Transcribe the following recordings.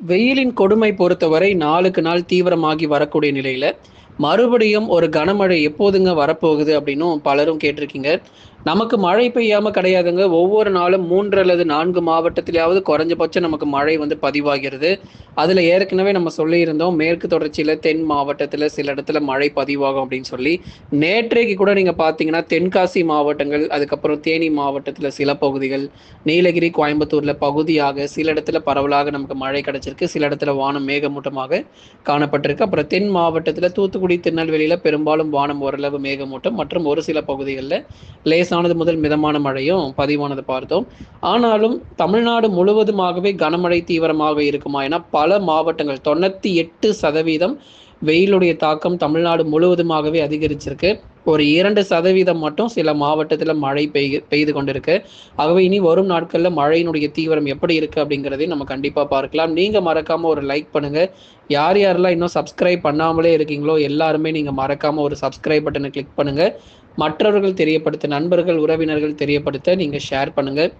வெயிலின் கொடுமை பொறுத்தவரை நாளுக்கு நாள் தீவிரமாகி வரக்கூடிய நிலையில மறுபடியும் ஒரு கனமழை எப்போதுங்க வரப்போகுது அப்படின்னும் பலரும் கேட்டிருக்கீங்க. நமக்கு மழை பெய்யாம கிடையாதுங்க. ஒவ்வொரு நாளும் மூன்று அல்லது நான்கு மாவட்டத்திலேயாவது குறைஞ்சபட்சம் நமக்கு மழை வந்து பதிவாகிறது. அதுல ஏற்கனவே நம்ம சொல்லியிருந்தோம் மேற்கு தொடர்ச்சியில தென் மாவட்டத்துல சில இடத்துல மழை பதிவாகும் அப்படின்னு சொல்லி. நேற்றைக்கு கூட நீங்க பாத்தீங்கன்னா தென்காசி மாவட்டங்கள் அதுக்கப்புறம் தேனி மாவட்டத்துல சில பகுதிகள் நீலகிரி கோயம்புத்தூர்ல பகுதியாக சில இடத்துல பரவலாக நமக்கு மழை கிடைச்சிருக்கு. சில இடத்துல வானம் மேகமூட்டமாக காணப்பட்டிருக்கு. அப்புறம் தென் மாவட்டத்துல தூத்துக்குடி திருநெல்வேலியில பெரும்பாலும் வானம் ஓரளவு மேகமூட்டம். மற்றும் ஒரு சில பகுதிகளில் லேசானது முதல் மிதமான மழையும் பதிவானது பார்த்தோம். ஆனாலும் தமிழ்நாடு முழுவதுமாகவே கனமழை தீவிரமாக இருக்குமா என பல மாவட்டங்கள் தொண்ணூத்தி எட்டு சதவீதம் வெயிலுடைய தாக்கம் தமிழ்நாடு முழுவதுமாகவே அதிகரிச்சிருக்கு. ஒரு இரண்டு சதவீதம் மட்டும் சில மாவட்டத்தில் மழை பெய்து பெய்து கொண்டிருக்கு. ஆகவே இனி வரும் நாட்களில் மழையினுடைய தீவிரம் எப்படி இருக்குது அப்படிங்கிறதையும் நம்ம கண்டிப்பாக பார்க்கலாம். நீங்கள் மறக்காமல் ஒரு லைக் பண்ணுங்கள் யார் யாரெல்லாம் இன்னும் சப்ஸ்கிரைப் பண்ணாமலே இருக்கீங்களோ எல்லாருமே நீங்கள் மறக்காமல் ஒரு சப்ஸ்கிரைப் பட்டனை கிளிக் பண்ணுங்கள் மற்றவர்கள் தெரியப்படுத்த நண்பர்கள் உறவினர்கள் தெரியப்படுத்த நீங்கள் ஷேர் பண்ணுங்கள்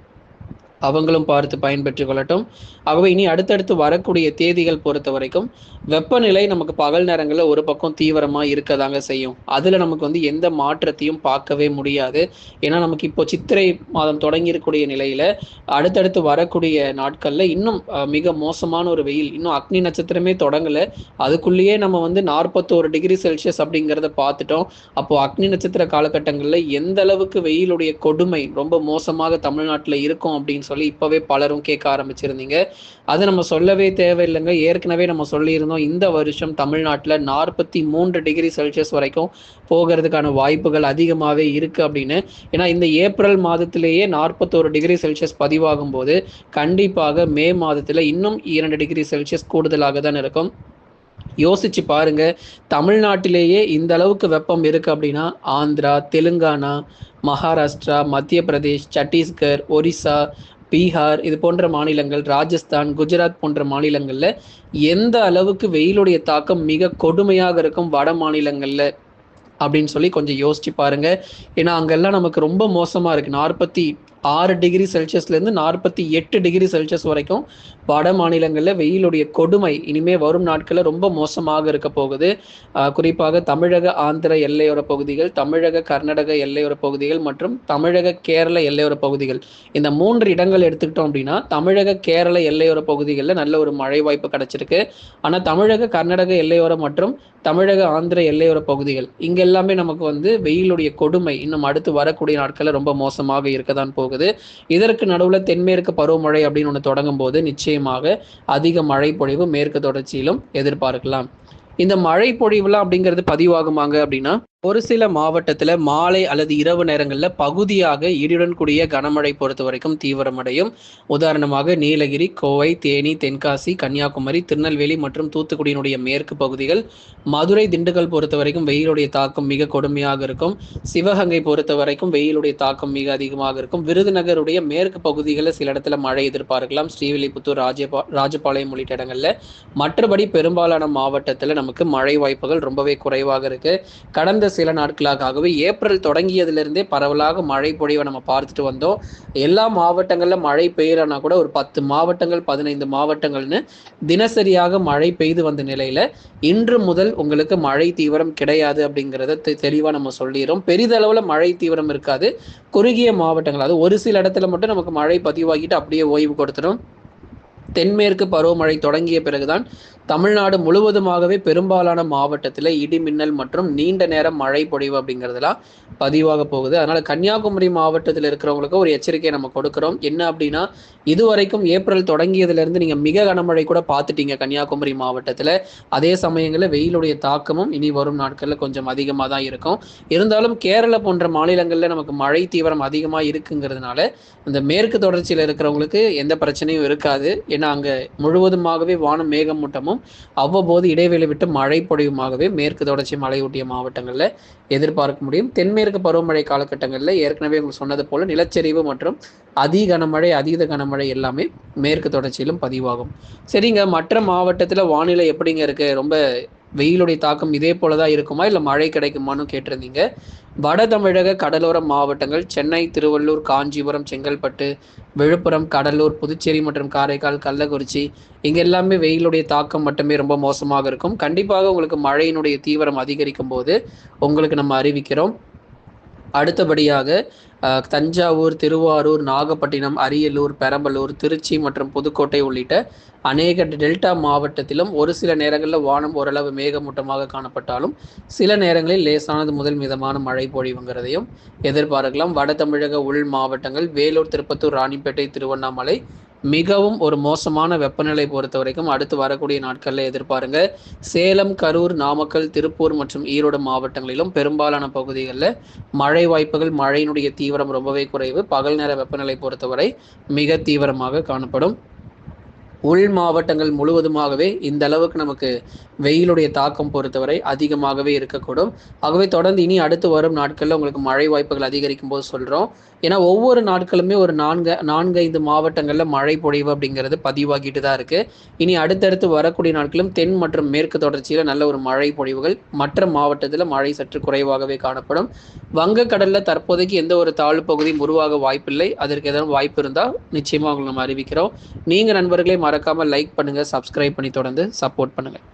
அவங்களும் பார்த்து பயன்பெற்றுக் கொள்ளட்டும். ஆகவே இனி அடுத்தடுத்து வரக்கூடிய தேதிகள் பொறுத்த வரைக்கும் வெப்பநிலை நமக்கு பகல் நேரங்களில் ஒரு பக்கம் தீவிரமாக இருக்கதாங்க செய்யும். அதில் நமக்கு வந்து எந்த மாற்றத்தையும் பார்க்கவே முடியாது. ஏன்னா நமக்கு இப்போ சித்திரை மாதம் தொடங்கியிருக்கக்கூடிய நிலையில் அடுத்தடுத்து வரக்கூடிய நாட்களில் இன்னும் மிக மோசமான ஒரு வெயில் இன்னும் அக்னி நட்சத்திரமே தொடங்கலை. அதுக்குள்ளேயே நம்ம வந்து நாற்பத்தோரு டிகிரி செல்சியஸ் அப்படிங்கிறத பார்த்துட்டோம். அப்போ அக்னி நட்சத்திர காலகட்டங்களில் எந்த அளவுக்கு வெயிலுடைய கொடுமை ரொம்ப மோசமாக தமிழ்நாட்டில் இருக்கும் அப்படின்னு சொல்லி இப்பவே பலரும் கேட்க ஆரம்பிச்சிருந்தீங்க. அது நம்ம சொல்லவே தேவையில்லைங்க. ஏற்கனவே நம்ம சொல்லியிருந்தோம் இந்த வருஷம் தமிழ்நாட்டில் நாற்பத்தி மூன்று டிகிரி செல்சியஸ் வரைக்கும் போகிறதுக்கான வாய்ப்புகள் அதிகமாகவே இருக்கு அப்படின்னு. ஏன்னா இந்த ஏப்ரல் மாதத்திலேயே நாற்பத்தோரு டிகிரி செல்சியஸ் பதிவாகும் போது கண்டிப்பாக மே மாதத்தில் இன்னும் இரண்டு டிகிரி செல்சியஸ் கூடுதலாக தான் இருக்கும். யோசிச்சு பாருங்க தமிழ்நாட்டிலேயே இந்த அளவுக்கு வெப்பம் இருக்கு அப்படின்னா ஆந்திரா தெலுங்கானா மகாராஷ்டிரா மத்திய பிரதேஷ் சத்தீஸ்கர் ஒரிசா பீகார் இது போன்ற மாநிலங்கள் ராஜஸ்தான் குஜராத் போன்ற மாநிலங்களில் எந்த அளவுக்கு வெயிலுடைய தாக்கம் மிக கொடுமையாக இருக்கும் வட மாநிலங்களில்? அப்படின்னு சொல்லி கொஞ்சம் யோசிச்சு பாருங்க. ஏன்னா அங்கெல்லாம் நமக்கு ரொம்ப மோசமாக இருக்குது நாற்பத்தி ஆறு டிகிரி செல்சியஸ்லேருந்து நாற்பத்தி எட்டு டிகிரி செல்சியஸ் வரைக்கும் வட மாநிலங்களில் வெயிலுடைய கொடுமை இனிமே வரும் நாட்களில் ரொம்ப மோசமாக இருக்க போகுது. குறிப்பாக தமிழக ஆந்திர எல்லையோர பகுதிகள் தமிழக கர்நாடக எல்லையோர பகுதிகள் மற்றும் தமிழக கேரள எல்லையோர பகுதிகள். இந்த மூன்று இடங்கள் எடுத்துக்கிட்டோம் அப்படின்னா தமிழக கேரள எல்லையோர பகுதிகளில் நல்ல ஒரு மழை வாய்ப்பு கிடைச்சிருக்கு. ஆனால் தமிழக கர்நாடக எல்லையோர மற்றும் தமிழக ஆந்திர எல்லையோர பகுதிகள் இங்கே எல்லாமே நமக்கு வந்து வெயிலுடைய கொடுமை இன்னும் அடுத்து வரக்கூடிய நாட்களில் ரொம்ப மோசமாக இருக்க தான் போகுது. இதற்கு நடுவில் தென்மேற்கு பருவமழை அப்படின்னு ஒன்று தொடங்கும் போது நிச்சயமாக அதிக மழை பொழிவு மேற்கு தொடர்ச்சியிலும் எதிர்பார்க்கலாம். இந்த மழை பொழிவுலாம் அப்படிங்கிறது பதிவாகுமாங்க அப்படின்னா ஒரு சில மாவட்டத்தில் மாலை அல்லது இரவு நேரங்களில் பகுதியாக இடியுடன் கூடிய கனமழை பொறுத்த வரைக்கும் தீவிரமடையும். உதாரணமாக நீலகிரி கோவை தேனி தென்காசி கன்னியாகுமரி திருநெல்வேலி மற்றும் தூத்துக்குடியினுடைய மேற்கு பகுதிகள் மதுரை திண்டுக்கல் பொறுத்த வரைக்கும் வெயிலுடைய தாக்கம் மிக கொடுமையாக இருக்கும். சிவகங்கை பொறுத்த வரைக்கும் வெயிலுடைய தாக்கம் மிக அதிகமாக இருக்கும். விருதுநகருடைய மேற்கு பகுதிகளில் சில இடத்துல மழை எதிர்பார்க்கலாம். ஸ்ரீவில்லிபுத்தூர் ராஜபா ராஜபாளையம் உள்ளிட்ட இடங்களில். மற்றபடி பெரும்பாலான மாவட்டத்தில் நமக்கு மழை வாய்ப்புகள் ரொம்பவே குறைவாக இருக்கு. கடந்த சில நாட்களாகவே ஏப்ரல் தொடங்கியதிலிருந்தே பரவலாக மழை பொழிவை நம்ம பார்த்துட்டு வந்தோம். எல்லா மாவட்டங்களில் மழை பெய்யலன்னா கூட ஒரு பத்து மாவட்டங்கள் பதினைந்து மாவட்டங்கள்னு தினசரியாக மழை பெய்து வந்த நிலையில இன்று முதல் உங்களுக்கு மழை தீவிரம் கிடையாது அப்படிங்கிறத தெளிவாக நம்ம சொல்லிடுறோம். பெரிதளவில் மழை தீவிரம் இருக்காது. குறுகிய மாவட்டங்கள் அது ஒரு சில இடத்துல மட்டும் நமக்கு மழை பதிவாகிட்டு அப்படியே ஓய்வு கொடுத்துடும் தென்மேற்கு பருவமழை தொடங்கிய பிறகுதான் தமிழ்நாடு முழுவதுமாகவே பெரும்பாலான மாவட்டத்தில் இடி மின்னல் மற்றும் நீண்ட நேரம் மழை பொழிவு அப்படிங்கிறதுலாம் பதிவாக போகுது. அதனால கன்னியாகுமரி மாவட்டத்தில் இருக்கிறவங்களுக்கு ஒரு எச்சரிக்கையை நம்ம கொடுக்குறோம். என்ன அப்படின்னா இதுவரைக்கும் ஏப்ரல் தொடங்கியதுலேருந்து நீங்கள் மிக கனமழை கூட பார்த்துட்டீங்க கன்னியாகுமரி மாவட்டத்தில். அதே சமயங்களில் வெயிலுடைய தாக்கமும் இனி வரும் நாட்களில் கொஞ்சம் அதிகமாக தான் இருக்கும். இருந்தாலும் கேரள போன்ற மாநிலங்களில் நமக்கு மழை தீவிரம் அதிகமாக இருக்குங்கிறதுனால இந்த மேற்கு தொடர்ச்சியில் இருக்கிறவங்களுக்கு எந்த பிரச்சனையும் இருக்காது. ஏன்னா அங்கே முழுவதுமாகவே வானம் மேகமூட்டமும் அவ்வப்போது இடைவெளி விட்டு மழை பொழிவுமாகவே மேற்கு தொடர்ச்சி மலையொட்டிய மாவட்டங்களில் எதிர்பார்க்க முடியும். தென்மேற்கு பருவமழை காலகட்டங்களில் ஏற்கனவே உங்களுக்கு சொன்னது போல நிலச்சரிவு மற்றும் அதி கனமழை அதீத கனமழை எல்லாமே மேற்கு தொடர்ச்சியிலும் பதிவாகும். சரிங்க மற்ற மாவட்டத்தில் வானிலை எப்படிங்க இருக்கு? ரொம்ப வெயிலுடைய தாக்கம் இதே போல தான் இருக்குமா? இல்லை மழை கிடைக்குமான்னு கேட்டிருந்தீங்க. வட தமிழக கடலோர மாவட்டங்கள் சென்னை திருவள்ளூர் காஞ்சிபுரம் செங்கல்பட்டு விழுப்புரம் கடலூர் புதுச்சேரி மற்றும் காரைக்கால் கள்ளக்குறிச்சி இங்கே எல்லாமே வெயிலுடைய தாக்கம் மட்டுமே ரொம்ப மோசமாக இருக்கும். கண்டிப்பாக உங்களுக்கு மழையினுடைய தீவிரம் அதிகரிக்கும் போது உங்களுக்கு நம்ம அறிவிக்கிறோம். அடுத்தபடியாக தஞ்சாவூர் திருவாரூர் நாகப்பட்டினம் அரியலூர் பெரம்பலூர் திருச்சி மற்றும் புதுக்கோட்டை உள்ளிட்ட அநேக டெல்டா மாவட்டத்திலும் ஒரு சில நேரங்களில் வானம் ஓரளவு மேகமூட்டமாக காணப்பட்டாலும் சில நேரங்களில் லேசானது முதல் மிதமான மழை பொழிவுங்கிறதையும் எதிர்பார்க்கலாம். வட தமிழக உள் மாவட்டங்கள் வேலூர் திருப்பத்தூர் ராணிப்பேட்டை திருவண்ணாமலை மிகவும் ஒரு மோசமான வெப்பநிலை பொறுத்த வரைக்கும் அடுத்து வரக்கூடிய நாட்களில் எதிர்பாருங்க. சேலம் கரூர் நாமக்கல் திருப்பூர் மற்றும் ஈரோடு மாவட்டங்களிலும் பெரும்பாலான பகுதிகளில் மழை வாய்ப்புகள் மழையினுடைய தீவிரம் ரொம்பவே குறைவு. பகல் நேர வெப்பநிலை பொறுத்தவரை மிக தீவிரமாக காணப்படும். உள் மாவட்டங்கள் முழுவதுமாகவே இந்த அளவுக்கு நமக்கு வெயிலுடைய தாக்கம் பொறுத்தவரை அதிகமாகவே இருக்கக்கூடும். ஆகவே தொடர்ந்து இனி அடுத்து வரும் நாட்களில் உங்களுக்கு மழை வாய்ப்புகள் அதிகரிக்கும் போது சொல்கிறோம் ஏன்னா ஒவ்வொரு நாட்களுமே ஒரு நான்கு நான்கு ஐந்து மாவட்டங்களில் மழை பொழிவு அப்படிங்கிறது பதிவாகிட்டு தான் இருக்குது இனி அடுத்தடுத்து வரக்கூடிய நாட்களும் தென் மற்றும் மேற்கு தொடர்ச்சியில் நல்ல ஒரு மழை பொழிவுகள் மற்ற மாவட்டத்தில் மழை சற்று குறைவாகவே காணப்படும். வங்கக்கடலில் தற்போதைக்கு எந்த ஒரு தாழ்வு பகுதியும் உருவாக வாய்ப்பில்லை. அதற்கு எதாவது வாய்ப்பு இருந்தால் நிச்சயமாக உங்களை நம்ம அறிவிக்கிறோம். நீங்கள் நண்பர்களே மறக்காமல் லைக் பண்ணுங்கள் சப்ஸ்கிரைப் பண்ணி தொடர்ந்து சப்போர்ட் பண்ணுங்கள்